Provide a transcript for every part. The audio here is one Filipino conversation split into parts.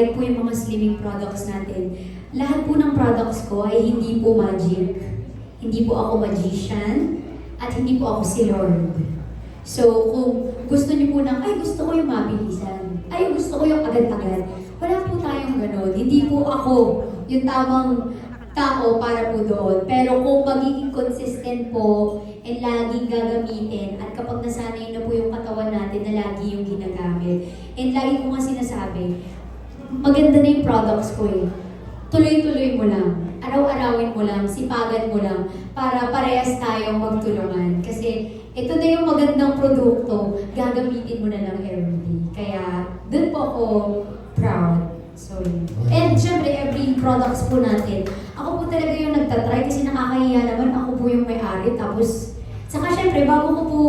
like po yung mga slimming products natin, lahat po ng products ko ay hindi po magic. Hindi po ako magician at hindi po ako si Lord. So, kung gusto niyo po ng, ay gusto ko yung mabilisan, ay gusto ko yung agad-agad, wala po tayong ganun. Hindi po ako yung tamang tao para po doon. Pero kung magiging consistent po and laging gagamitin at kapag nasanay na po yung katawan natin na lagi yung ginagamit. And lagi ko nga sinasabi, maganda na yung products ko eh. Tuloy-tuloy mo lang. Araw-arawin mo lang, sipagan mo lang para parehas tayong magtulungan. Kasi ito na yung magandang produkto, gagamitin mo na lang everyday. Kaya dun po ako proud. So. And syempre, every products po natin, ako po talaga yung nagtatry kasi nakakahiya naman ako po yung may-ari. Tapos, saka syempre, bago ko po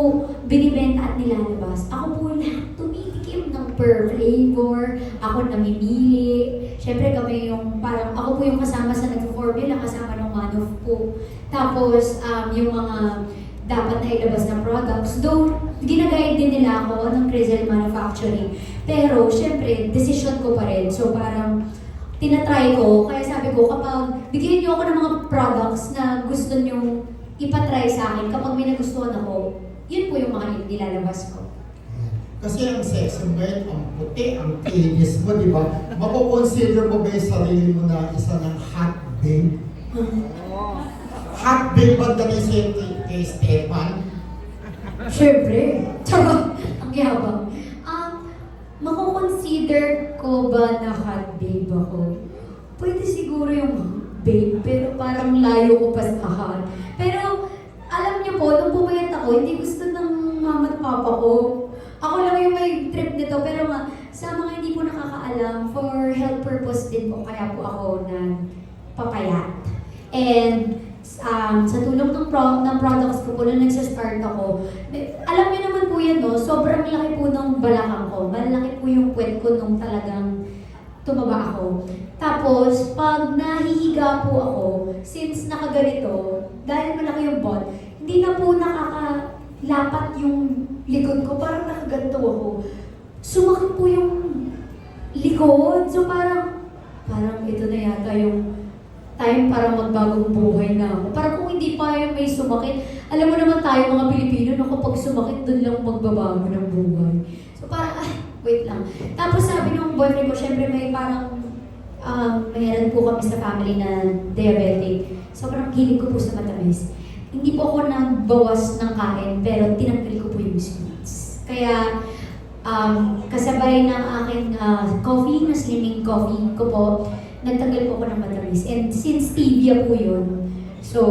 binibenta at nilalabas, ako po lahat tumitikim per flavor, ako namimili. Syempre kami yung parang, ako po yung kasama sa nag-formula, kasama ng Manov po. Tapos, um, yung mga dapat na ilabas na products. Though, ginaguide din nila ako ng Crizel Manufacturing. Pero, syempre, decision ko pa rin. So, parang, tinatry ko. Kaya sabi ko, kapag bigyan niyo ako ng mga products na gusto niyo ipatry sa akin, kapag may nagustuhan ako, yun po yung mga nilalabas ko. Kasi ang sexy mo ngayon, ang puti, ang kinis mo, di ba? Makukonsider mo ba yung sarili mo na isa ng hot babe? Hot babe ba dami si kay Stefan? Syempre. Charot. Ang yabang. Um, makukonsider ko ba na hot babe ako? Pwede siguro yung babe, pero parang layo ko pa sa hot. Pero, alam niyo po, nung pumayat ako, hindi gusto ng mama at papa ko. Yung trip nito, pero nga, sa mga hindi po nakakaalam, for health purpose din po, kaya po ako na papayat. And um, sa tulong ng, pro- ng products ko po, nung nagsa-start ako, eh, alam niyo naman po yan, no? Sobrang laki po ng balakang ko. Malaki po yung puwet ko nung talagang tumaba ako. Tapos, pag nahihiga po ako, since nakaganito, dahil malaki yung bot, hindi na po nakakalapat yung likod ko. Parang nakaganto ako. Sumakit po yung likod. So parang, parang ito na yata yung time para magbagong buhay na ako. Parang kung hindi pa yung may sumakit, alam mo naman tayo mga Pilipino na kapag sumakit, doon lang magbabago ng buhay. So parang, ah, wait lang. Tapos sabi ng boyfriend ko, syempre may parang, um, mayroon po kami sa family na diabetic. Sobrang hilig ko po sa matamis. Hindi po ako nagbawas ng kain, pero tinanggal ko po yung sweets. Kaya, um, kasabay ng aking ah, coffee, na slimming coffee ko po, nagtanggal po ako ng matamis. And since stevia po yun, so,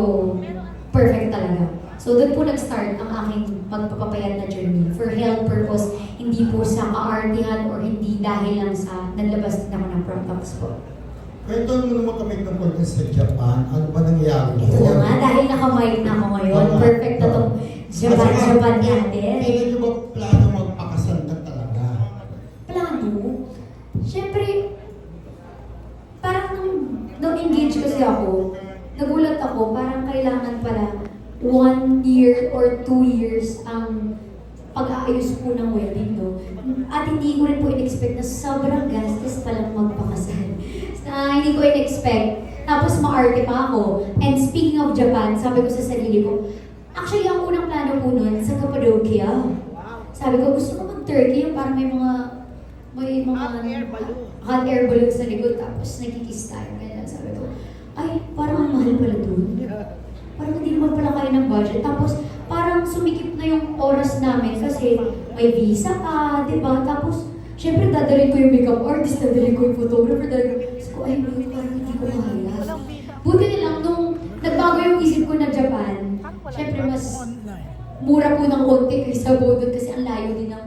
perfect talaga. So, doon po nag-start ang aking magpapapayat na journey for health purpose, hindi po sa kaartihan or hindi dahil lang sa nalabas din ako ng products po. Kwento mo naman kami tungkol din sa Japan. Ano ba nangyari? Ito na nga, dahil nakamic na ako ngayon, Oo. perfect na tong Japan, Kasi- Japan natin. Kailan nyo ba plano magpakasal na talaga? plano, syempre, parang nung, nung engage kasi ako, nagulat ako, parang kailangan pala one year or two years ang pag-aayos po ng wedding, no? At hindi ko rin po in-expect na sobrang gastos palang magpakasal. Na hindi ko in-expect. Tapos maarte pa ako. And speaking of Japan, sabi ko sa sarili ko, actually ang unang plano po nun sa Cappadocia. Sabi ko, gusto ko mag-Turkey, yung parang may mga may mga Hot air balloon. hot air balloon sa likod, tapos nagkikiss tayo. Ganyan, sabi ko, ay, parang ang mahal pala dun. Parang hindi naman pala kaya ng budget. Tapos, parang sumikip na yung oras namin kasi may visa pa, di ba? Tapos, syempre, dadalhin ko yung makeup artist, dadalhin ko yung photographer, dadalhin ko, ay, no, parang hindi ko visa. Buti na lang, nung nagbago yung isip ko na Japan, syempre, mas mura po ng konti kaysa po doon kasi ang layo din ng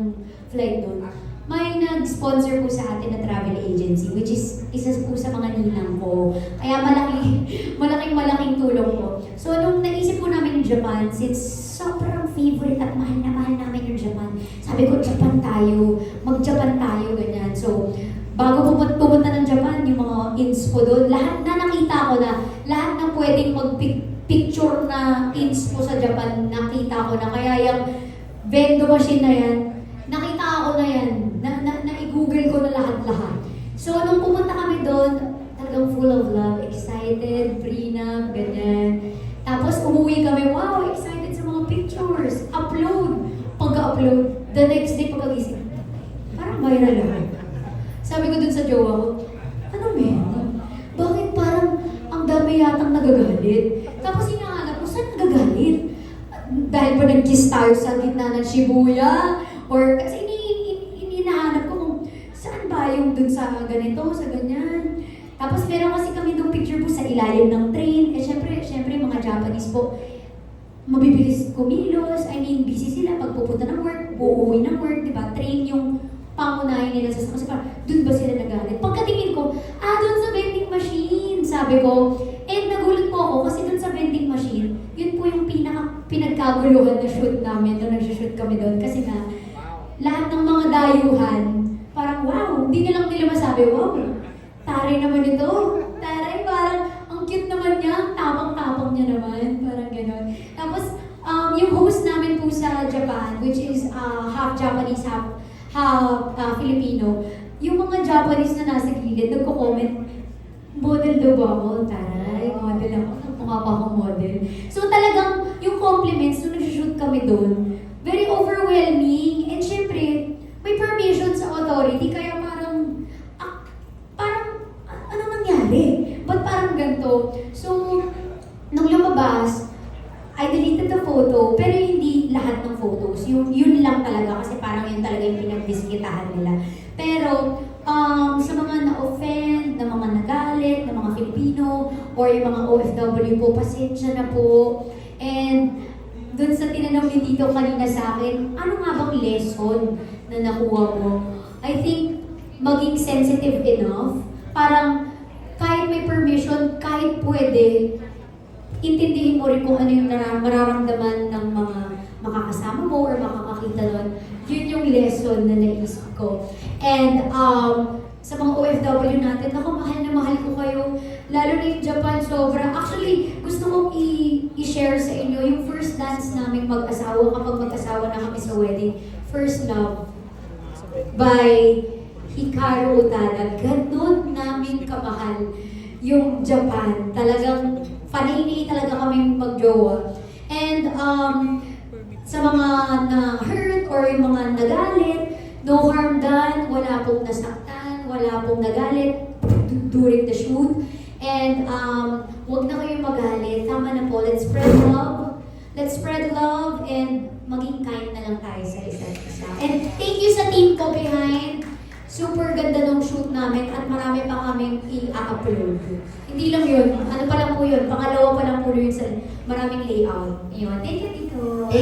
flight doon. May nag-sponsor po sa atin na travel agency, which is isa po sa mga ninang ko. Kaya malaki, malaking malaking tulong po. So, nung naisip po namin yung Japan, since sobrang favorite at mahal na mahal namin yung Japan, sabi ko, Japan tayo, mag-Japan tayo, ganyan. So, bago pumunta, ng Japan, yung mga inspo doon, lahat na nakita ko na, lahat na pwedeng mag-picture na inspo sa Japan, nakita ko na. Kaya yung vendo machine na yan, nakita ko na yan, na, na, na-google ko na lahat-lahat. So, nung pumunta kami doon, talagang full of love, excited, prenup, ganyan. Tapos umuwi kami, wow, excited sa mga pictures, upload. Pagka-upload, the next day pagkagising, parang viral ako. Sabi ko dun sa jowa ko, ano meron? Bakit parang ang dami yatang nagagalit? Tapos hinahanap ko, saan nagagalit? Dahil ba nag-kiss tayo sa gitna ng Shibuya? Or kasi ini, ini, hinahanap ko kung saan ba yung dun sa ganito, sa ganyan. Tapos meron kasi kami dong picture po sa ilalim ng train. Eh syempre, syempre mga Japanese kumilos. I mean, busy sila pag pupunta ng work, uuwi ng work, di ba? Train yung pangunahin nila sa kasi parang dun ba sila nagalit? Pagkatingin ko, ah, dun sa vending machine, sabi ko. And nagulat po ako kasi dun sa vending machine, yun po yung pinaka pinagkaguluhan na shoot namin nung nag-shoot kami doon. Kasi nga, lahat ng mga dayuhan, parang wow, hindi na lang nila masabi, wow, taray naman ito. Taray, parang ang cute naman niya, ang tapang-tapang niya naman, yung host namin po sa Japan, which is uh, half Japanese, half, half uh, Filipino, yung mga Japanese na nasa gilid, nagko-comment, model daw ba ako? Taray, model ako. Mukha pa akong model. So talagang yung compliments, nung nag-shoot kami doon, very overwhelming. And syempre, may permission sa authority, kaya parang, ah, parang, ah, ano nangyari? Ba't parang ganito? So, nung lumabas, I deleted the photo, pero hindi lahat ng photos. Yung, yun lang talaga, kasi parang yun talaga yung pinagdiskitahan nila. Pero, um, sa mga na-offend, na mga nagalit, na mga Filipino, or yung mga OFW po, pasensya na po. And, dun sa tinanong ni Tito kanina sa akin, ano nga bang lesson na nakuha mo? I think, maging sensitive enough, parang kahit may permission, kahit pwede, intindihin mo rin kung ano yung mararamdaman ng mga makakasama mo or makakakita nun. Yun yung lesson na naisip ko. And um, sa mga OFW natin, ako mahal na mahal ko kayo. Lalo na yung Japan, sobra. Actually, gusto kong i-share sa inyo yung first dance namin mag-asawa kapag mag-asawa na kami sa wedding. First Love by Hikaru Utada. Ganon namin kamahal yung Japan. Talagang panini talaga kaming magjowa. And um, sa mga na-hurt or yung mga nagalit, no harm done, wala pong nasaktan, wala pong nagalit during the shoot. And um, huwag na kayong magalit. Tama na po. Let's spread love. Let's spread love and maging kind na lang tayo sa isa't isa. And thank you sa team ko behind. Super ganda ng shoot namin at marami pa kaming i-upload. Hindi lang yun. Ano pa lang po yun? Pangalawa pa lang po yun sa maraming layout. Ayun. Thank you, Tito.